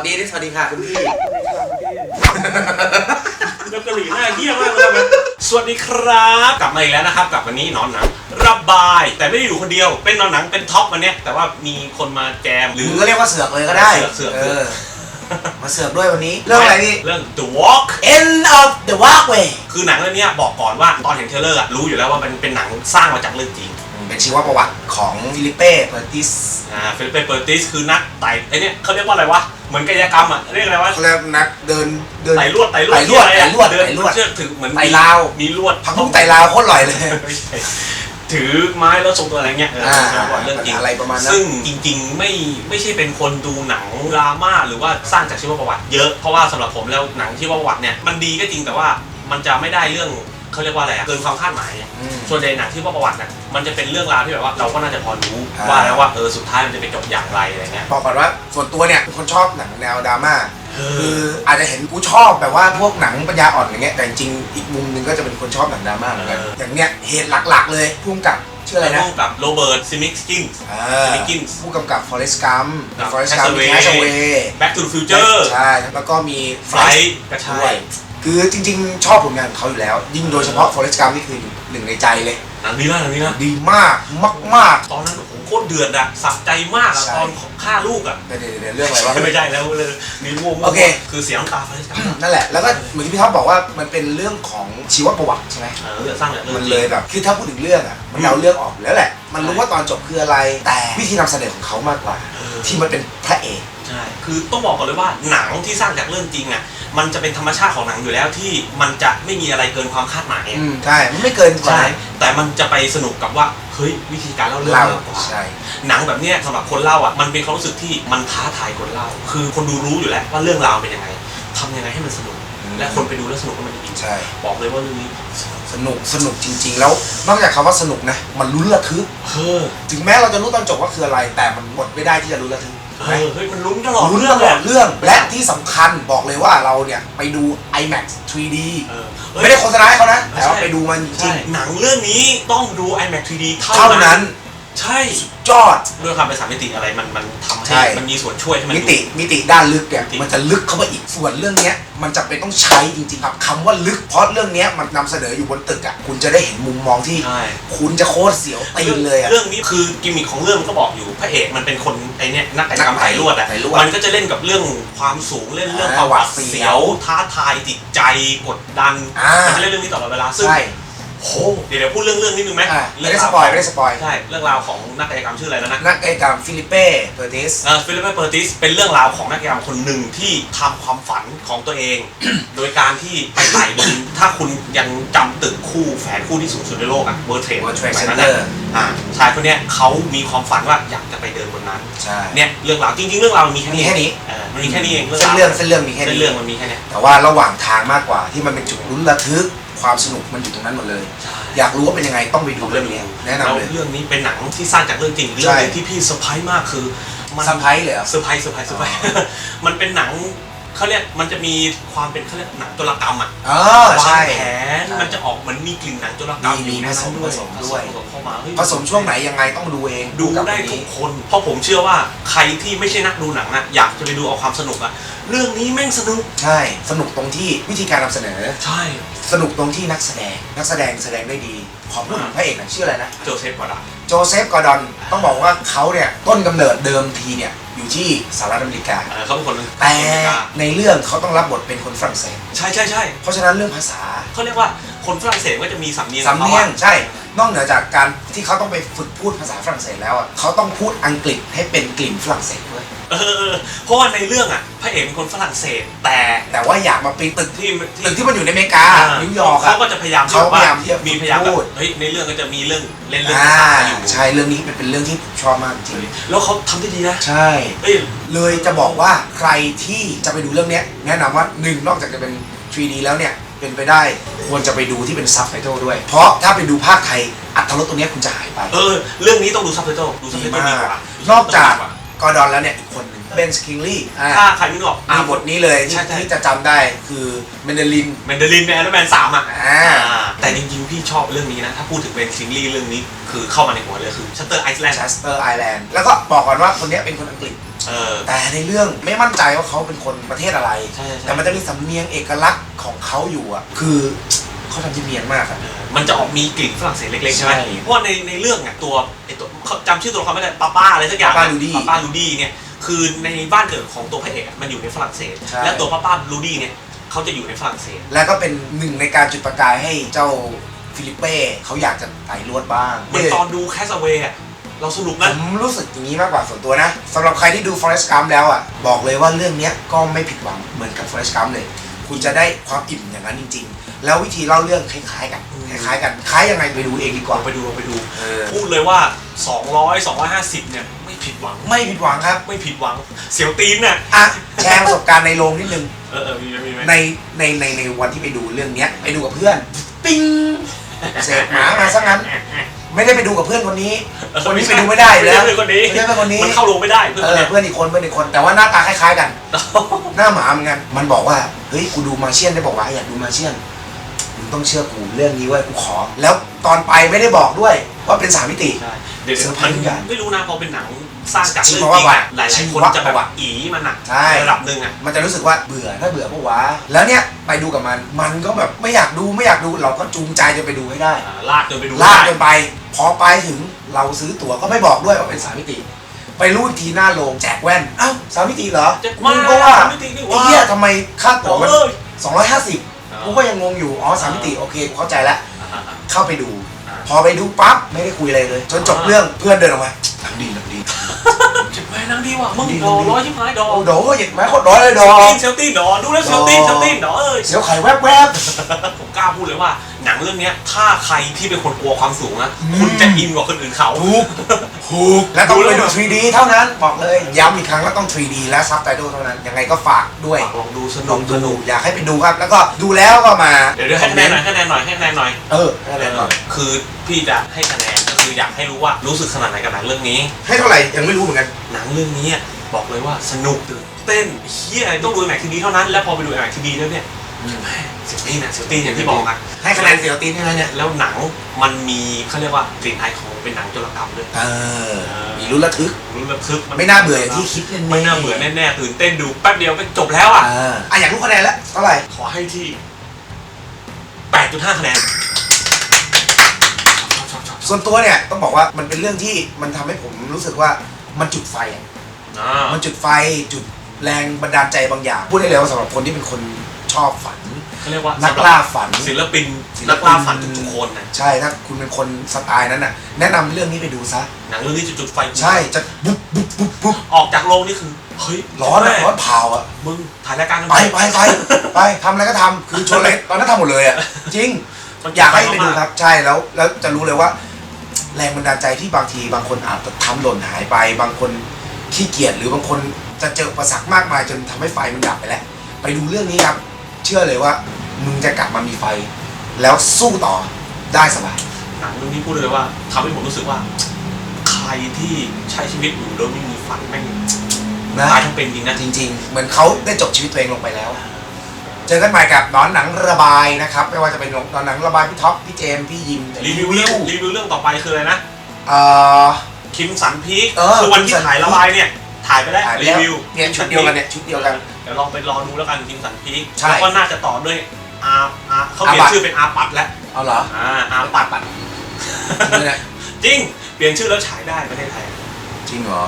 สวัสดีดิสวัสดีค่ะคุณพี่ แล้วกะหรี่หน้าเยี่ยมมากเลยนะสวัสดีครับ กลับมาอีกแล้วนะครับ กับวันนี้นอนหนังระบาย แต่ไม่ได้อยู่คนเดียว เป็นนอนหนังเป็นท็อปวันเนี้ยแต่ว่ามีคนมาแจมหหรืรือ อก็เรียกว่าเสือกเลยก็ได้เสือกเสือกเออมาเสือกด้วยวันนี้ เรื่องอะไรพี่ เรื่อง The Walk End of the Walkway คือหนังเรื่องเนี้ยบอกก่อนว่าตอนเห็นเทรลเลอร์อะรู้อยู่แล้วว่ามันเป็นหนังสร้างมาจากเรื่องจริง เป็นชีวประวัติของฟิลิเป้เปอร์ติสอ่าฟิลิปเปเปอร์ติสคือนักไต่ไอเนี้ยเขาเรียกว่าอะไรวะ เหมือนกายกรรมอะเรียกอะไรวะ เขาเรียกนักเดินเดิน ไต่ลวดไต่ลวดไต่ลวดที่อะไต่ลวดเดินไต่ลวด เชือกถือเหมือนไต่ราวมีลวดผักบุ้งไต่ลาวโคตรอร่อยเลย ไม่ใช่ถือไม้แล้วทรงตัวอะไรเงี้ยเอออ่าใช่ว่าเรื่องจริงอะไรประมาณนั้น ซึ่งจริงๆไม่ไม่ใช่เป็นคนดูหนังดราม่าหรือว่าสร้างจากชีวประวัติเยอะเพราะว่าสำหรับผมแล้วหนังชีวประวัติเนี่ยมันดีก็จริงแต่ว่ามันจะไม่ได้เรื่อง เขาเรียกว่าอะไรอะเกินความคาดหมายอืม ส่วนใหญ่หนังที่ว่าประวัติเนี่ยมันจะเป็นเรื่องราวที่แบบว่าเราก็น่าจะพอรู้อ่า ว่าแล้วว่าเออสุดท้ายมันจะไปจบอย่างไรอะไรเงี้ยบอกก่อนว่าส่วนตัวเนี่ยเป็นคนชอบหนังแนวดราม่าเอคือออาจจะเห็นกูชอบแบบว่าพวกหนังปัญญาอ่อนอย่างเงี้ยแต่จริงๆอีกมุมหนึงก็จะเป็นคนชอบหนังดราม่าเหมือนกันเอออย่างเนี้ยเหตุหลักๆ เลยพุ่มกับชื่ออะไรนะร่วมกับโรเบิร์ตซิมิกสกินอ่า Simmons ผู้กำกับ Forrest Gump ครับ Forrest Gump Castaway Castaway Back to the Future ใช่ แล้วก็มีไฟ Flight ก็ใช่ด้วย คือจริง ๆ ชอบผลงานของเขาอยู่แล้ว ยิ่งโดยเฉพาะ Forrest Gump นี่คือหนึ่งในใจเลย หนังนี้นะหนังนี้นะดีมากมาก ตอนนั้นโอ้โหโคตรเดือดอะสับใจมากอะใช่ ตอนฆ่าลูกอะๆแต่เดี๋ยวๆเรื่องอะไรวะ ไม่ใช่แล้วเลยมีมั่วๆโอเค คือเสียน้ำตาฟาริสกับนั่นแหละ แล้วก็เหมือนที่พี่ท็อปบอกว่ามันเป็นเรื่องของชีวประวัติใช่ไหม เออสร้างแบบเรื่องมันจริงเลยแบบคือถ้าพูดถึงเรื่องอะมันเดาเรื่องออกอยู่แล้วแหละ มันรู้ว่าตอนจบคืออะไร แต่วิธีนำเสนอของเขามากกว่า เออที่มันเป็นพระเอก ใช่ คือต้องบอกก่อนเลยว่าหนังที่สร้างจากเรื่องจริงอะมันจะเป็นธรรมชาติของหนังอยู่แล้วที่มันจะไม่มีอะไรเกินความคาดหมายอืมใช่มันไม่เกินกว่าใช่นั้นแต่มันจะไปสนุกกับว่า เฮ้ยวิธีการเล่าเรื่องเล่ามากกว่า ใช่ หนังแบบเนี้ยสำหรับคนเล่าอะมันเป็นความรู้สึกที่มันท้าทายคนเล่า คือคนดูรู้อยู่แล้วว่าเรื่องราวเป็นยังไงทำยังไงให้มันสนุกและคนไปดูแล้วสนุกก็มันจะอินใช่ บอกเลยว่าเรื่องนี้สนุกสนุกจริง ๆ แล้วนอกจากคำว่าสนุกนะ มันลุ้นระทึก เฮ้อ ถึงแม้เราจะรู้ตอนจบว่าคืออะไร แต่มันหมดไม่ได้ที่จะรู้ระทึกถูก เอไหมอเฮ้ยมันลุ้นตลอดลุ้นเรื่ตองลเลอยดเรื่องและที่สำคัญบอกเลยว่าเราเนี่ยไปดู IMAX 3D เออเฮ้ย ไม่ได้โฆษณาให้เขานะไม่แต่ว่าใช่ไปดูมันจริใช่งหนังเรื่องนี้ต้องดู IMAX 3D ๆเท่าเท่านั้นั้น น ใช่ยอด ด้วยความเป็นสามมิติอะไรมันมันทำใช่ ให้มันมีส่วนช่วยให้มันมิดูติมิติด้านลึกเนี่ยมิติมันจะลึกเข้าไปอีกส่วนเรื่องเนี้ยมันจะเป็นต้องใช้จริงๆครับคำว่าลึกเพราะเรื่องเนี้ยมันนำเสนออยู่บนตึกอะคุณจะได้เห็นมุมมองที่ ใช่ คุณจะโคตรเสียวตีนเลยอะ เรื่องนี้คือกิมมิคของเรื่องมันก็บอกอยู่พระเอกมันเป็นคนไอเนี้ยนักกายกรรมนักไต่ลวดอะไต่ลวดมันก็จะเล่นกับเรื่องความสูงเล่นเรื่องอ่าความหวาดหวาดเสีเสียยววท้าทายจิตใจกดดันอ่ามันจะเล่นเรื่องนี้ตลอดเวลาซึ่งใช่ โหเดี๋ยวเดี๋ยวพูดเรื่องเรื่องนิดนึงไหมอะไม่เรื่ได้งสราวปอยไม่ได้สปอยใช่เรื่องราวของนักกายกรรมชื่ออะไรแล้วนะนักไอ้กรรมฟิลิปเป้เปอร์ติส เอ่อฟิลิปเปอร์เปอร์ติสเป็นเรื่องราวของนักกายกรรมคนหนึ่งที่ทำความฝันของตัวเอง โดยการที่ไปไต่บนถ้าคุณยังจำตึกคู่แฝดคู่ที่สูงสุดในโลกอะเวอร์เทรด World Trade นั้น Center อะอ่าชายคนเนี้ยเขามีความฝันว่าอยากจะไปเดินบนนั้นใช่เนี่ยเรื่องราวจริง ๆ เรื่องราวมันมีแค่นี้มีแค่นี้ เออมันมีแค่นี้เองเส้นเรื่องเส้นเรื่องมีแค่เส้นนี้ เรื่องมันมีแค่เนี้ย แต่ว่าระหว่างทางมากกว่าที่มันเป็นจุดลุ้นระทึก ความสนุกมันอยู่ตรงนั้นหมดเลยใช่อยากรู้ว่าเป็นยังไงต้องไปดูเรื่องนี้แนะนำแล้วเลย เรื่องนี้เป็นหนังที่สร้างจากเรื่องจริงเรื่องหนึงที่พี่เซอร์ไพรส์มากคือมันเซอร์ไพรส์เลยเหรอเซอร์ไพรส์เซอร์ไพรส์เซอร์ไพรส์อ๋อมันเป็นหนัง เขาเรียกมันจะมีความเป็นเขาเรียกหนังโจรกรรมอะอ๋อวาใช่งแผนใช่มันจะออกเหมือนมีกลิ่นหนังโจรกรรมมีมีอยู่ในนั้นผสมด้วย ผสมเข้ามาเฮ้ย ผสมช่วงไหนยังไงต้องดูเองดูกับได้คนทุนี้กคน เพราะผมเชื่อว่าใครที่ไม่ใช่นักดูหนังอะอยากจะไปดูเอาความสนุกอะเรื่องนี้แม่งสนุก ใช่ สนุกตรงที่วิธีการนำเสนอ ใช่สนุกตรงที่นักแสดง นักแสดงแสดงได้ดี ขอพูดถึงพระเอกหน่อยชื่ออะไรนะ โจเซฟกอดาโจเซฟกอร์ดอนต้องบอกว่าเขาเนี่ยต้นกำเนิดเดิมทีเนี่ย อยู่ที่สหรัฐอเมริกา เออเขาเป็นคนแต่อเมริกาในเรื่องเขาต้องรับบทเป็นคนฝรั่งเศส ใช่ใช่ใช่เพราะฉะนั้นเรื่องภาษาเขาเรียกว่าคนฝรั่งเศสก็จะมีสำเนียงสำเนียงขาอะใช่ นอกเหนือจากการที่เขาต้องไปฝึกพูดภาษาฝรั่งเศสแล้วอะเขาต้องพูดอังกฤษให้เป็นกลิ่นฝรั่งเศสด้วย เออเออเพราะว่าในเรื่องอะพระเอกเป็นคนฝรั่งเศสแต่แต่ว่าอยากมาปีนตึกที่ตึกที่มันอยู่ในอเมริกานิวยอร์กเขาอะก็จะพยายามเขาพยายามที่จะมีพยายามแบพูบดเฮ้ยในเรื่องก็จะมีเรื่องเล่นเรื่องอ่าภาษาอยู่ใช่เรื่องนี้เป็นเป็นเรื่องที่ผมชอบมากจริงแล้วเขาทำได้ดีนะใช่ เอ้ย เลยจะบอกว่าใครที่จะไปดูเรื่องเนี้ยแนะนำว่าหนึ่งนอกจากจะเป็น 3D แล้วเนี่ย เป็นไปได้ควรจะไปดูที่เป็นซับไตเติลด้วย เพราะถ้าไปดูภาคไทยอัตรสตรงเนี้ยคุณจะหายไป เออ เรื่องนี้ต้องดูซับไตเติลดูซับไตดีเติลมาดีกกว่านอกจาก กอร์ดอนแล้วเนี่ยอีกคนหนึ่งเบนสคิงลี่ถ้าใครไม่รู้ออกมีบทนี้เลยที่ใช่ใช่ที่จะจำได้คือเมนเดลิน แมนเดลินในแอนด์แมนสามอะอ่าแต่จริงๆ พี่ชอบเรื่องนี้นะ ถ้าพูดถึงเบนซิงลี่เรื่องนี้คือเข้ามาในหัวเลยคือชัตเตอร์ไอซ์แลนด์ชัสเตอร์ไอแลนด์แล้วก็บอกก่อนว่าคนเนี้ยเป็นคนอังกฤษ เออ แต่ในเรื่องไม่มั่นใจว่าเขาเป็นคนประเทศอะไร ใช่ใช่แต่มันจะมีสำเนียงเอกลักษณ์ของเขาอยู่อะ คือ เขาทำที่เนียนมากอะมันจะออกมีกลิ่นฝรั่งเศสเล็กๆใช่ไหมใช่เพราะว่าในในเรื่องเนี่ยตัวไอตัวเขาจำชื่อตัวละครไม่ได้ป้าป้าอะไรสักอย่างป้าลูดี้ป้าป้าลูดี้เนี่ยคือในบ้านเกิดของตัวพระเอกอะมันอยู่ในฝรั่งเศส ใช่ และตัวป้าป้าลูดี้เนี่ยเขาจะอยู่ในฝรั่งเศส แล้วก็เป็นหนึ่งในการจุดประกายให้เจ้าฟิลิปเป้เขาอยากจะไต่ลวดบ้าง เหมือนตอนดูแคสเวย์เราสนุกผนะ มรู้สึกอย่างนี้มากกว่าส่วนตัวนะสำหรับใครที่ดู Forest Gump แล้วอะ บอกเลยว่าเรื่องเนี้ยก็ไม่ผิดหวังเหมือนกับ Forest Gump เลย คุณจะได้ความอิ่มอย่างนั้นจริงๆ แล้ววิธีเล่าเรื่องคล้ายๆกันอืมคล้ายๆกันคล้ายยังไงไปดูเองดีกว่าเราไปดูเราไปดู เออพูดเลยว่า 200 250 เนี่ย ไม่ผิดหวัง ไม่ผิดหวังครับไม่ผิดหวัง เสียวตีนเนี่ยอะแชร์ประสบการณ์ในโรงนิดนึง เออเออมีไหมมีไหมในในในในวันที่ไปดูเรื่องเนี้ยไปดูกับเพื่อน ปิ้งเสกหมามาซะงั้น ไม่ได้ไปดูกับเพื่อนคนนี้ คนนี้ไปดูไม่ได้อยู่แล้วไม่ใช่คนนี้ไม่ใช่เพื่อนคนนี้มันเข้าโรงไม่ได้เพื่อนเอคนอเนี้ยเพื่อนอีกคนเพื่อนอีกคนแต่ว่าหน้าตาคล้ายๆกัน หน้าหมาเหมือนกันมันบอกว่าเฮ้ยกูดูมาเชียนได้บอกว่าอยากดูมาเชียนมึง ต้องเชื่อกูเรื่องนี้เว้ยกูขอ แล้วตอนไปไม่ได้บอกด้วยว่าเป็นสามมิติ ใช่เดี๋ยวเซอร์ไพรมัส์นทุกอย่างไม่รู้นะพอเป็นหนังสร้างจากชีเรื่องวจริงประวัอะติหลายชีๆวคนจะแบบประวัติอีมันหนักใช่ ระดับหนึ่งอะมันจะรู้สึกว่าเบื่อถ้าเบื่อปะวะแล้วเนี่ยไปดูกับมัน มันก็แบบไม่อยากดูไม่อยากดูเราก็จูงใจจะไปดูให้ได้ อ่าลากจนไปดูลากได้จนไป พอไปถึงเราซื้อตั๋วก็ไม่บอกด้วยว่าเป็นสามมิติ ไปรูดทีหน้าโรงแจกแว่นเอ้าสามมิติเหรอจะมึมางก็ว่าไม่ตินี่ไอ้ว่าเหี้ยทำไมค่าตั๋วมัน เอ้ย 250 กูก็ยังงงอยู่ อ๋อสามมิติโอเคกูเข้าใจแล้วอ่าอ่าเข้าไปดูอ่าพอไปดูปั๊บไม่ได้คุยอะไรเลย จนจบอ่าเรื่องเพื่อนเดินออกมาห นังดีหนังดีจะไปนั่งดีว่ะมึงดีดอดีร้อยชิบหายดอโอ้โหเหยียดแม้โคตรร้อยเลยเซดอลตี้นเซลตี้นดอดูแล้วเซลตี้นเซลตี้นดอเอ้ยเสียวไข่แวบผมกล้าพูดเลยว่าหนังเรื่องเนี้ยถ้าใครที่เป็นคนกลัวความสูงนะอืมคุณจะอินกว่าคนอื่นเขา ๆถูกถูกและต้องไปดู 3D เท่านั้นบอกเลยย้ำอีกครั้งว่าต้อง 3D และซับไตเติลเท่านั้น ยังไงก็ฝากด้วยลองดูสลนุอกงสดูนุกอยากให้ไปดูครับ แล้วก็ดูแล้วก็มาเดี๋ยวเดี๋ยวให้คะแนนหน่อยให้คะแนนหน่อยให้คะแนนหน่อยเออให้คะแนนหน่อยคือพี่จะให้คะแนนก็ คืออยากให้รู้ว่ารู้สึกขนาดไหนกับหนังเรื่องนี้ ให้เท่าไหร่ยังไม่รู้เหมือนกัน หนังเรื่องนี้อะบอกเลยว่าสนุกตื่นเต้นเฮียต้องดูแม็กทีวีเท่านั้น แล้วพอไปดูแม็กทีวีแล้วเนี่ยแม่เสียวตีนอะเสียวตีนอย่างที่บอกอะให้คะแนนเสียวตีนให้ไหมเนี่ยแล้วหนังมันมีเขาเรียกว่ากลิ่นอายของเป็นหนังโจรกรรมด้วยเออมีลุ้นระทึกรู้ระทึกไม่น่าเบื่ออย่างที่คิดแน่ๆไม่น่าเบื่อแน่ๆตื่นเต้นดูแป๊บเดียวก็จบแล้วอะอ่าอะอยากรู้คะแนนแล้วเท่าไหร่ขอให้ที่8.5คะแนน ส่วนตัวเนี่ยต้องบอกว่ามันเป็นเรื่องที่มันทำให้ผมรู้สึกว่ามันจุดไฟอะอ่ามันจุดไฟจุดแรงบันดาลใจบางอย่าง พูดได้เลยว่าสำหรับคนที่เป็นคนชอบฝัน เขาเรียกว่านักสำหรับล่าฝัน ศิลปินศิลนักปินล่าฝันทุกๆคนนะใช่ถ้าคุณเป็นคนสไตล์นั้นน่ะแนะนำเรื่องนี้ไปดูซะ หนังเรื่องนี้จะจุดไฟใช่จะบุ๊บบุ๊บบุ๊บบุ๊บออกจากโรงนี่คือเฮ้ยร้อนอะแม่ร้อนเผาอะ มึงถ่ายรายการกันไปไปไปไปทำอะไรก็ทำคือชวนอะไรตอนนั้นทำหมดเลยอะจริง มันอยากให้ไปดูมครับ ใช่แล้วแล้วจะรู้เลยว่า แรงบันดาลใจที่บางทีบางคนอาจจะทำหล่นหายไป บางคนขี้เกียจหรือบางคนจะเจออุปสรรคมากมายจนทำให้ไฟมันดับไปแล้ว ไปดูเรื่องนี้ครับ เชื่อเลยว่ามึงจะกลับมามีไฟ แล้วสู้ต่อได้สบายหนังเรื่องนี้พูดเลยว่าทำให้ผมรู้สึกว่า ใครที่ใช้ชีวิตอยู่โดยไม่มีฝันแม่งนะตายทั้งเป็นจริงนะจริง ๆ เหมือนเขาได้จบชีวิตตัวเองลงไปแล้ว เจอกันใหม่กับนอนหนังระบายนะครับ ไม่ว่าจะเป็นนอนหนังระบายพี่ท็อปพี่เจมส์พี่ยิมรีวิวเรื่องรีวิวเรื่องต่อไปคืออะไรนะเอ่อ คิมสันพีคเออ คือวันที่คิมสันถ่ายระบายเนี่ย ถ่ายไปแล้วถ่ายไปรีแล้ววิวเนี่ยชุดเดียวกันเนี่ยชุดเดียวกัน เดี๋ยวลองไปรอดูแล้วกันคิมสันพีคใช่แล้วก็น่าจะต่อด้วยอาอาเขาเปลี่ยอาปันด ชื่อเป็นอาปัดแล้วเอาเหรออ่าอาปัดปัดจริงเนี่ยจริง เปลี่ยนชื่อแล้วฉายได้ประเทศไทย จริงเหรอ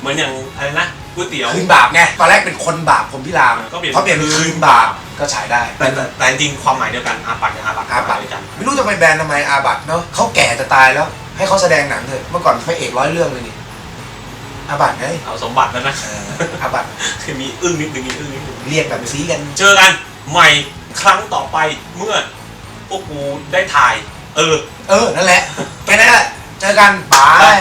เหมือนอย่างอะไรนะ ก๋วยเตี๋ยว คืนบาปไงตอนแรกเป็นคนบาปผมพิรามก็เปลี่ยนเขาเปลี่ยนเป็นคืนบาปก็ฉายได้แต่แต่แต่จริงๆความหมายเดียวกันอาปัดกับอาปัดอาบัตเดียวกัน ไม่รู้จะไปแบนทำไมอาบัตเนาะเขาแก่จะตายแล้ว ให้เขาแสดงหนังเถอะเมื่อก่อนพระเอกร้อยเรื่องเลยนี่อาบัตไงเอาสมบัติแล้วนะเอออาบัตมีอึ้งนิดนึงมีอึ้งนิดนึงเรียกแบบซีกันเจอกันใหม่ครั้งต่อไปเมื่อพวกกูได้ถ่าย เออ เออนั่นแหละแค่นั้นแหละเจอกันบาย